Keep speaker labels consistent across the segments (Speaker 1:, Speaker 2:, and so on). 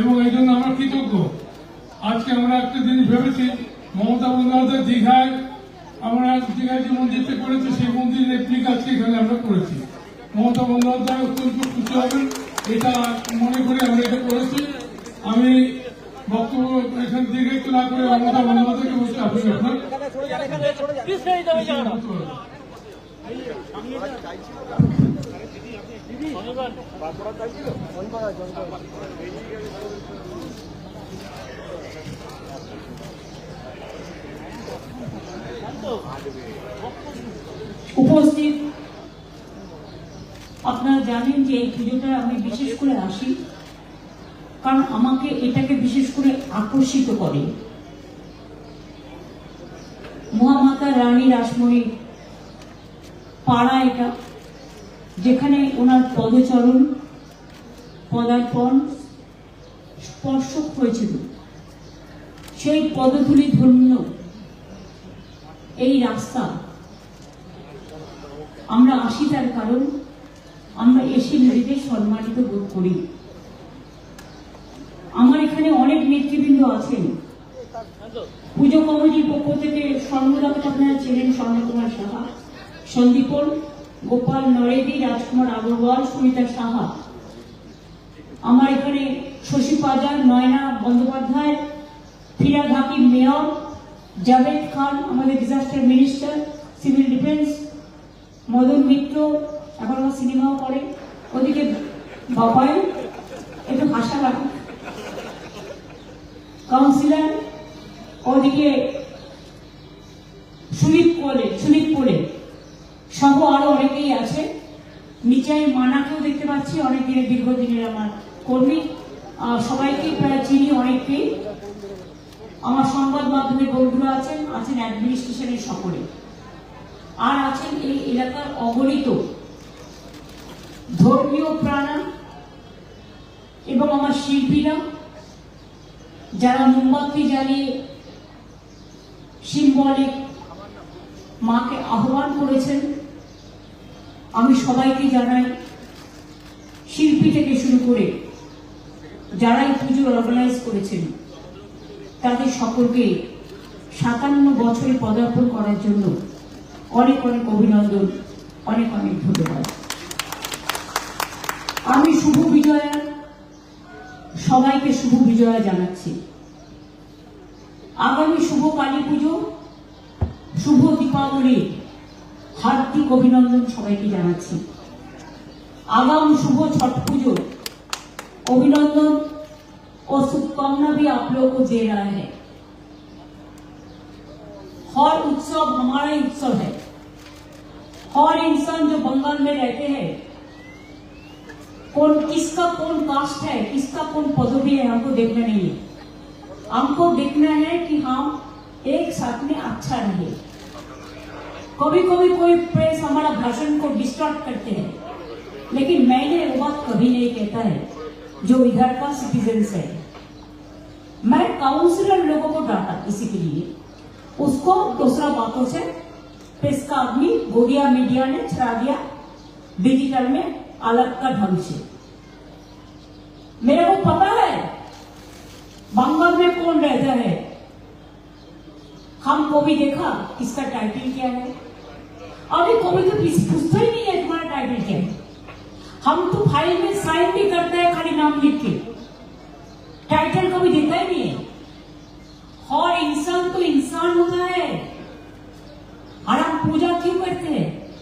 Speaker 1: এবং এই জন্য আমরা কৃতজ্ঞ। আজকে আমরা একটা জিনিস ভেবেছি, মমতা বন্দ্যোপাধ্যায় দীঘায়, আমরা দীঘায় যে মন্দিরটা করেছি, সেই মন্দিরের রেপ্লিকা আজকে এখানে আমরা করেছি। মমতা বন্দ্যোপাধ্যায় অত্যন্ত খুশি হবেন, এটা মনে করে আমরা এটা করেছি। আমি বক্তব্য এখান থেকে একটু না করে মমতা বন্দ্যোপাধ্যায়কে আপনি
Speaker 2: উপস্থিত আপনারা জানেন যে এই পুজোটা আমি বিশেষ করে আসি। কারণ আমাকে এটাকে বিশেষ করে আকর্ষিত করে। মহামাতা রানী রাসমণির পাড়া এটা, যেখানে ওনার পদচরণ, পদার্পণ, স্পর্শ হয়েছিল। সেই পদধূলি ধন্য এই রাস্তা। আমরা আসি তার কারণ আমরা এসে নিজেদের সম্মানিত বোধ করি। আমার এখানে অনেক নেতৃবৃন্দ আছেন। পুজো কমিটির পক্ষ থেকে স্বর্ণদাকে আপনারা ছিলেন স্বর্ণকুমার সাহা, সন্দীপন, গোপাল নরেদি, রাজকুমার আগরওয়াল, সুমিতা সাহা। আমার এখানে শশী পাজার নয়না বন্দ্যোপাধ্যায় ফিরাদ হাকিম মেয়র, জাভেদ খান, আমাদের disaster minister civil defence Madan Mitra এখন আমার সিনেমাও করে। ওদিকে বাপায় একটু ভাষা লাগে কাউন্সিলর ওদিকে সুনীত কোলে কোলে। সহ আরও অনেকেই আছে। নিচে মানাকেও দেখতে পাচ্ছি। অনেক দিনের দীর্ঘদিনের আমার কর্মী। সবাইকে প্রায় চিনি অনেককেই। আমার সংবাদ মাধ্যমে বন্ধুরা আছেন আছেন অ্যাডমিনিস্ট্রেশনের সকলে। আর আছেন এই এলাকার অগণিত ধর্মীয় প্রাণা এবং আমার শিল্পীরা যারা মোমবাতি জ্বালিয়ে সিম্বলিক মাকে আহ্বান করেছেন, আমি সবাইকে জানাই শিল্পী থেকে শুরু করে যারাই পুজো অর্গানাইজ করেছেন, তাদের সকলকে সাতান্ন বছরে পদার্পণ করার জন্য অনেক অনেক অভিনন্দন, অনেক অনেক ধন্যবাদ। আমি শুভ বিজয়া সবাইকে শুভ বিজয়া জানাচ্ছি আগামী শুভ কালী পুজো শুভ দীপাবলি হার্দিক অভিনন্দন সবাইকে জানাচ্ছি আগাম শুভ ছট পুজো अभिनंदन और शुभकामना भी आप लोगों को दे रहा है हर उत्सव हमारा ही उत्सव है हर इंसान जो बंगाल में रहते हैं कौन, किसका कौन कास्ट है, किसका कौन पदवी है, हमको देखना नहीं है। हमको देखना है कि हम एक साथ में अच्छा रहे। कभी कभी कोई प्रेस हमारा भाषण को डिस्टर्ब करते हैं, लेकिन मैंने वो बात कभी नहीं कहता है, जो इधर का सिटीजन्स है। मैं काउंसिलर लोगों को डांटा इसी के लिए। उसको दूसरा बातों से प्रेस का आदमी गोदिया मीडिया ने छड़ा दिया डिजिटल में अलग का ढंग से। मेरे को पता है, बंगाल में कौन रहता है? हमको भी देखा किसका टाइटल क्या है। अभी कोई तो किसी पूछता ही नहीं है तुम्हारा टाइटल क्या है। हम तो फ़ाइल में साइन भी करते हैं खाली नाम लिख के। टाइटल कभी देता ही नहीं है। और इंसान तो इंसान होता है। और हम पूजा क्यों करते हैं?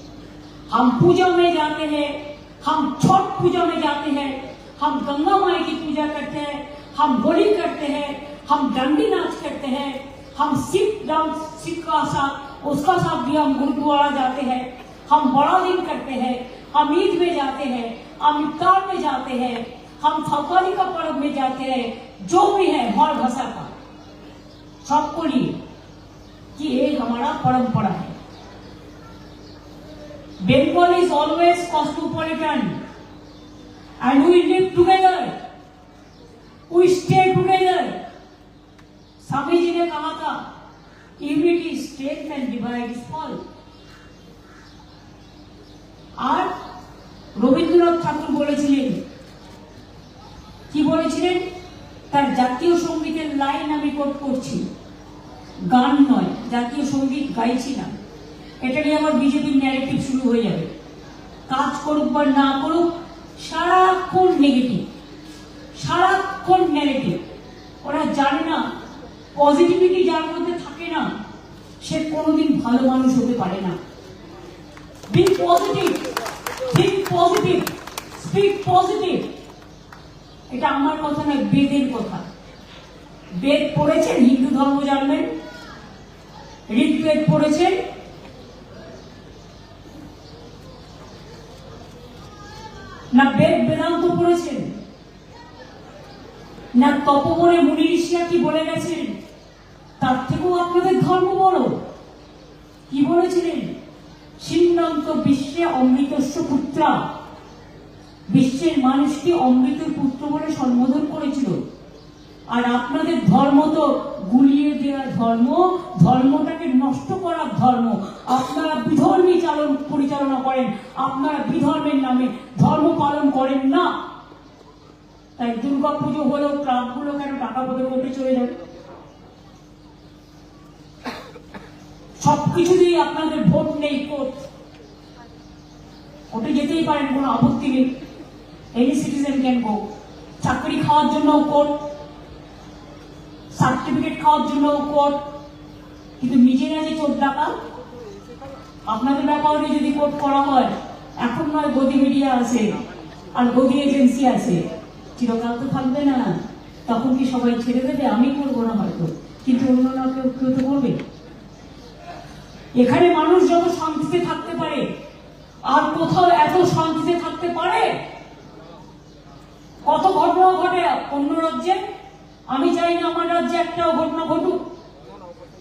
Speaker 2: हम पूजा में जाते हैं। हम छठ पूजा में जाते हैं, हम गंगा माई की पूजा करते हैं, हम होली करते हैं, हम डंडी नाच करते हैं, हम सिख डांस, सिख का साथ, उसका साथ भी हम गुरुद्वारा जाते हैं, हम बड़ा दिन करते हैं, हम ईद में जाते हैं, हम इफ्तार में जाते हैं, हम थकाली का पर्व में जाते हैं, जो भी है हर भाषा का। सबको लिए कि ये हमारा परंपरा है। Bengal is always cosmopolitan and we live together. We stay together. Swamiji ne kaha tha, unity is strength and divide is fall. আর রবীন্দ্রনাথ ঠাকুর বলেছিলেন কি বলেছিলেন তার জাতীয় সঙ্গীতের লাইন আমি কোট করছি গান নয় জাতীয় সংগীত গাইছি না এটা নিয়ে আবার বিজেপির ন্যারেটিভ শুরু হয়ে যাবে। কাজ করুক বা না করুক, সারাক্ষণ নেগেটিভ সারাক্ষণ নেগেটিভ ওরা জানে না পজিটিভিটি যার মধ্যে থাকে না, সে কোনোদিন ভালো মানুষ হতে পারে না। Be positive think positive speak positive এটা আমার কথা নয়, বেদের কথা। বেদ পড়েছেন, হিন্দু ধর্ম জানবেন, ঋগ্বেদ পড়েছেন না বেদ বেদান্ত পড়েছেন না তপবনে মুনি ঋষিরা কি বলে গেছেন? তার থেকেও আপনাদের ধর্ম বড়। কি বলেছিলেন? সিন্নান্ত বিশ্বে অমৃতস্ব পুত্রা। বিশ্বের মানুষকে অমৃতের পুত্র বলে সম্বোধন করেছিল। আর আপনাদের ধর্ম তো গুলিয়ে দেওয়ার ধর্ম, ধর্মটাকে নষ্ট করার ধর্ম। আপনারা বিধর্মী চালন পরিচালনা করেন, আপনারা বিধর্মের নামে ধর্ম পালন করেন না। তাই দুর্গা পুজো হলেও ক্লাবগুলো কেন টাকা পদে করতে চলে যাবে? সবকিছুতেই আপনাদের ভোট নেই কোর্ট। কোর্টে যেতেই পারেন, কোনো আপত্তি নেই। এনি সিটিজেন ক্যান গো চাকরি খাওয়ার জন্য কোর্ট। সার্টিফিকেট খাওয়ার জন্য কোর্ট। কিন্তু নিজেরা যে চোর ডাকা আপনাদের ব্যাপারে যদি কোর্ট করা হয়, এখন নয় গদি মিডিয়া আছে, আর গদি এজেন্সি আছে। চিরকাল তো থাকবে না। তখন কি সবাই ছেড়ে দেবে? আমি করব না হয়তো। কিন্তু অন্যরা কেউ কেউ তো করবে। এখানে মানুষ যত শান্তিতে থাকতে পারে, আর কোথাও এত শান্তিতে থাকতে পারে? কত ঘটনা ঘটে অন্য রাজ্যে? আমি চাই না আমার রাজ্যে একটাও ঘটনা ঘটুক।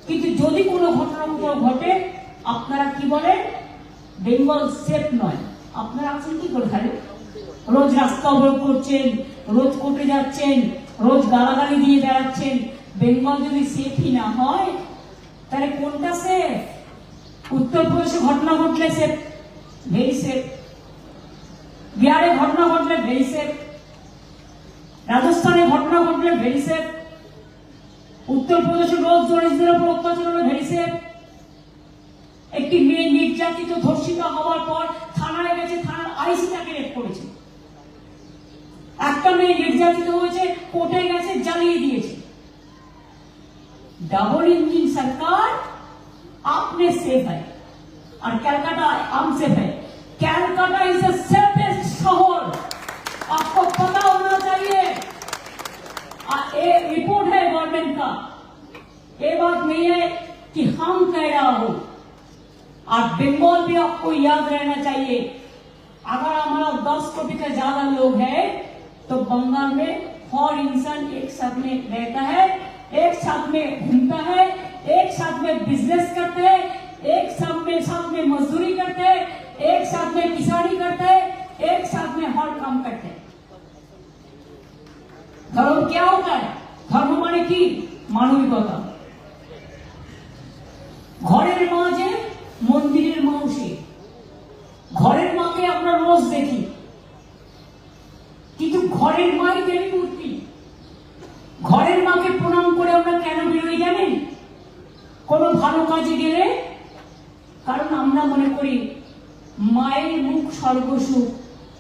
Speaker 2: কিন্তু যদি কোনো ঘটনা কোথাও ঘটে, আপনারা কি বলেন বেঙ্গল সেফ নয়। আপনারা আছেন কি করে? রোজ রাস্তা অবরোধ করছেন রোজ কোর্টে যাচ্ছেন, রোজ গালাগালি দিয়ে বেড়াচ্ছেন। বেঙ্গল যদি সেফই না হয়, তাহলে কোনটা সেফ উত্তরপ্রদেশে ঘটনা ঘটলে সেফ ভেরি সেফ বিহারে ঘটনা ঘটলে ভেরি সেফ রাজস্থানে ঘটনা ঘটলে ভেরি সেফ উত্তরপ্রদেশে রোজ দরিদ্রের উপর অত্যাচার হলে ভেরি সেফ একটি মেয়ে নির্যাতিত, ধর্ষিত হওয়ার পর থানায় গেছে, থানার আইসি তাকে রেপ করেছে। একটা মেয়ে নির্যাতিত হয়েছে কোর্টে গেছে জ্বালিয়ে দিয়েছে डबल इंजन सरकार आपने सेफ है और कैलकाटा अनसेफ है कैलकाटा इज द सेफेस्ट शहर आपको पता होना चाहिए और ये रिपोर्ट है गवर्नमेंट का ये बात नहीं है कि हम कह रहा हूं और बंगाल भी आपको याद रहना चाहिए अगर हमारा दस कोटी से ज्यादा लोग हैं तो बंगाल में हर इंसान एक साथ में रहता है एक साथ में घूमता है एक साथ में बिजनेस करते हैं एक साथ में साथ में मजदूरी करते हैं एक साथ में किसानी करते हैं एक साथ में हर काम करते हैं धर्म क्या होता है ধর্ম মানে কি মানবিকতা ঘরের মা যে মন্দিরের মাউসে ঘরের মাকে আমরা রোজ দেখি কিন্তু ঘরের মাই দেবী মূর্তি। ঘরের মাকে প্রণাম করে আমরা কেন বেরোই জানেন? কোনো ভালো কাজে গেলে? কারণ আমরা মনে করি, মায়ের মুখ সর্বসুখ,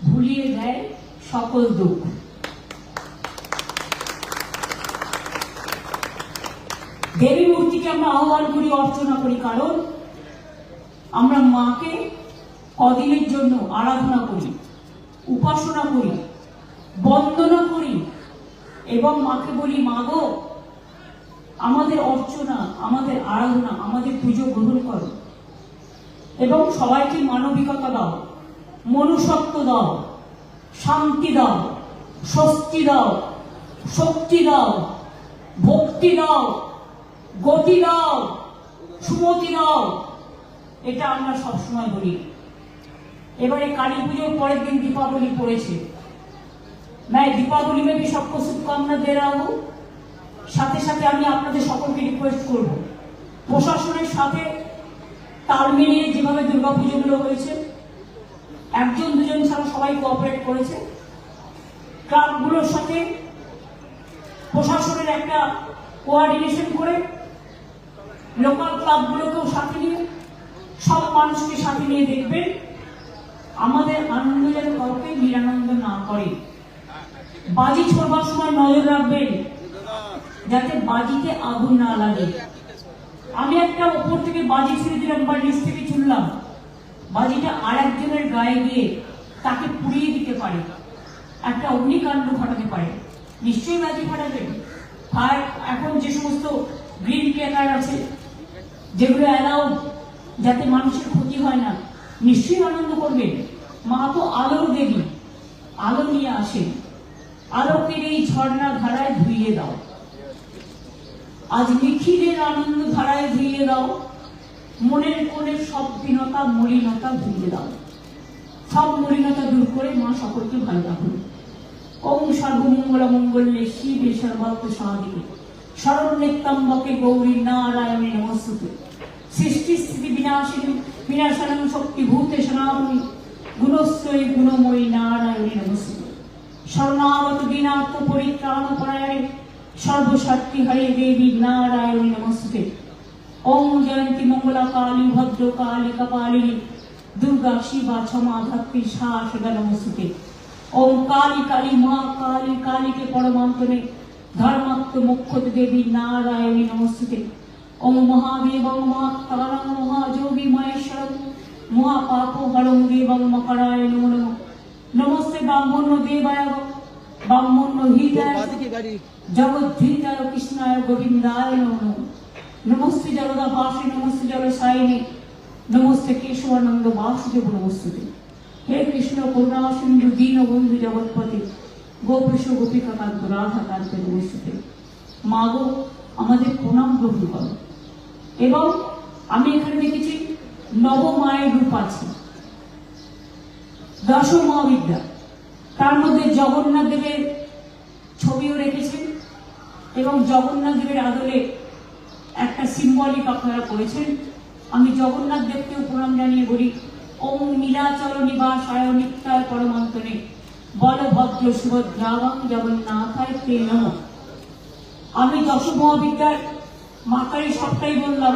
Speaker 2: ভুলিয়ে দেয় সকল দুঃখ। দেবী মূর্তিকে আমরা আহ্বান করি, অর্চনা করি, কারণ আমরা মাকে কদিনের জন্য আরাধনা করি, উপাসনা করি। বন্দনা করি এবং মাকে বলি, মা গো, আমাদের অর্চনা, আমাদের আরাধনা, আমাদের পুজো গ্রহণ করো এবং সবাইকে মানবিকতা দাও, মনুষ্যত্ব দাও, শান্তি দাও, স্বস্তি দাও, শক্তি দাও, ভক্তি দাও, গতি দাও, সুমতি দাও। এটা আমরা সবসময় বলি। এবারে কালী পুজোর পরের দিন দীপাবলি পড়েছে। मैं दीपावली में भी सबको शुभकामना दे रहा हूँ সাথে সাথে আমি আপনাদের সকলকে রিকোয়েস্ট করব প্রশাসনের সাথে তাল মিলিয়ে যেভাবে দুর্গাপুজোগুলো হয়েছে একজন দুজন ছাড়া সবাই কোঅপারেট করেছে ক্লাবগুলোর সাথে প্রশাসনের একটা কোয়ার্ডিনেশন করে লোকাল ক্লাবগুলোকেও সাথে নিয়ে সব মানুষকে সাথে নিয়ে দেখবেন আমাদের আনন্দ যেন কাউকে নিরানন্দ না করে বাজি ছোড়বার সময় নজর রাখবেন। যাতে বাজিতে আগুন না লাগে। আমি একটা উপর থেকে বাজি ছেড়ে দিলাম, বা নিচ থেকে ছুড়লাম। বাজিটা আর একজনের গায়ে গিয়ে তাকে পুড়িয়ে দিতে পারে। একটা অগ্নিকাণ্ড ঘটাতে পারে। নিশ্চয়ই বাজি ফাটাবেন আর এখন যে সমস্ত গ্রিন ক্যাকার আছে, যেগুলো অ্যালাউ যাতে মানুষের ক্ষতি হয় না, নিশ্চয়ই আনন্দ করবেন। মা তো আলোর দেবী। আলো নিয়ে আসেন। আলোকের এই ঝর্ণা ধারায় ধুইয়ে দাও। আজ নিখিলের আনন্দ ধারায় ধুইয়ে দাও। মনের কোণের সব দীনতা মলিনতা ধুইয়ে দাও। সব মলিনতা দূর করে মা সকলকে ভালো রাখুন। ওম সর্বমঙ্গল মঙ্গলে শিবে সর্বাত্ম সাহাদিকে শরণ্যেত্তম্বকে গৌরী নারায়ণে নমস্তুতে। সৃষ্টি স্থিতি বিনাশিনী, বিনাশনং শক্তি ভূতে সনাতনী গুণশ্রয়ী গুণময়ী নারায়ণে নমস্তুতে। শরণাগত দিনার্থ পরিত্রাণ পরায়ণে সর্বশক্তি হরে দেবী নারায়ণী নমস্তুতে ওম জয়ন্তী মঙ্গলা কালী ভদ্র কালী কপালিনী, দুর্গা, শিবা ক্ষমা ধাত্রী, শাসদা নমস্তুতে ওম কালী কালী, মা কালী, কালীকে পরমান্তনে ধর্মাত্ম মুখ্যত দেবী নারায়ণী নমস্তুতে ওম মহাদেব মা তারং মহাযোগী মহেশ্বর মহাপাপ হরং দেবং মকরায় নমো নমঃ। ব্রাহ্মণ দেবায় ব্রাহ্মণ হিতায় জগদ্ধিতায় কৃষ্ণায় গোবিন্দায় নমঃ। নমস্তে জগদা বাসে নমস্তে জল সাইনে নমস্তে কেশবানন্দ বাসুদেব নমস্তুতে। হে কৃষ্ণ করুণা সিন্ধু দীন বন্ধু জগৎপতি গোপেশ গোপিকা কান্ত রাধা কান্ত নমস্তুতে। মা গো আমাদের প্রণাম গ্রহণ করো। এবং আমি এখানে দেখেছি নব মায়ের রূপ আছে। দশ মহাবিদ্যা তার মধ্যে জগন্নাথ দেবের ছবিও রেখেছেন এবং জগন্নাথ দেবের আদলে একটা সিম্বলিক আপনারা করেছেন। আমি জগন্নাথ দেবকেও প্রণাম জানিয়ে বলি, ওম নীলাচল নিবাসায় নিত্যায় পরমান্তনে বলভদ্র সুভদ্রাবং জগন্নাথায় তে আমি দশ মহাবিদ্যার মাতারি সবটাই বললাম,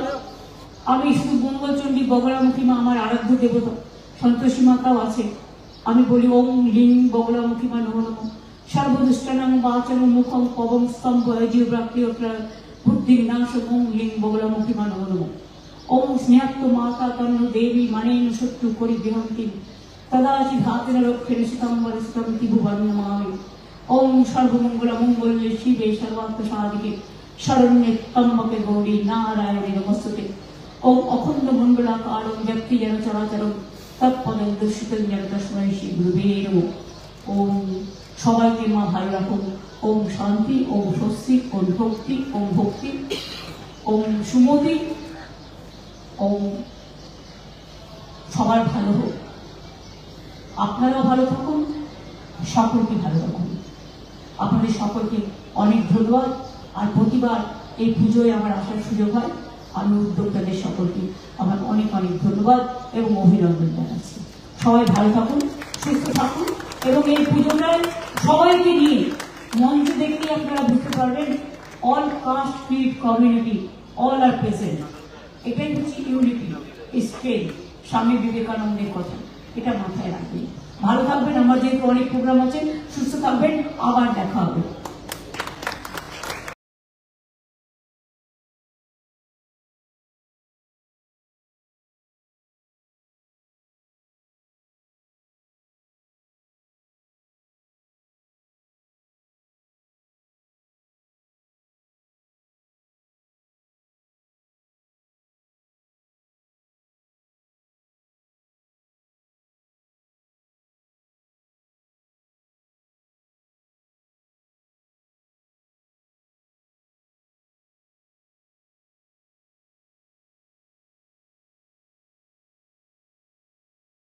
Speaker 2: আমি শুধু মঙ্গলচণ্ডী বগলামুখী মা, আমার আরাধ্য দেবতা, সন্তোষী মাতাও আছে আমি বলি ওম লিং বগলামুখী মা নম নম সর্বদুষ্টানাং বাচন মুখং পবং স্তম্ভ জিব্রাক্রিয়ত্র বুদ্ধি বিনাশং লিং বগলামুখী মা নম নম ওম স্নেহাত্ম মাতা দেবী মানেন শত্রু করি বিহন্তি। তদাচি ধাতেন রক্ষেণ শীতম্বর স্তন্তি ভুবন নমামি ওম সর্বমঙ্গল মঙ্গলে শিবে সর্বাত্ম সাধিকে শরণ্যে তম্বকে গৌরী নারায়ণে নমস্তুতে। ওম অখণ্ড মণ্ডলাকারম ব্যক্তি যেন চরাচরম। তৎপদম দর্শিত যেন তস্মৈ শ্রী গুরুবে নমঃ ওম, সবাইকে মা ভালো রাখুন। ওম শান্তি, ওম স্বস্তি, ওম ভক্তি ওম ভক্তি, ওম সুমতি, ওম সবার ভালো হোক। আপনারাও ভালো থাকুন, সকলকে ভালো রাখুন। আপনাদের সকলকে অনেক ধন্যবাদ। আর প্রতিবার এই পুজোয় আমার আসার সুযোগ হয়। আমি উদ্যোক্তাদের সকলকে আমার অনেক অনেক ধন্যবাদ এবং অভিনন্দন জানাচ্ছি। সবাই ভালো থাকুন, সুস্থ থাকুন এবং এই পুজোটায় সবাইকে নিয়ে মঞ্চ দেখলেই আপনারা বুঝতে পারবেন all caste faith community all are present এটাই হচ্ছে ইউনিটি স্ট্রেন স্বামী বিবেকানন্দের কথা। এটা মাথায় রাখবেন। ভালো থাকবেন, আমার যেহেতু অনেক প্রোগ্রাম আছে, সুস্থ থাকবেন, আবার দেখা হবে।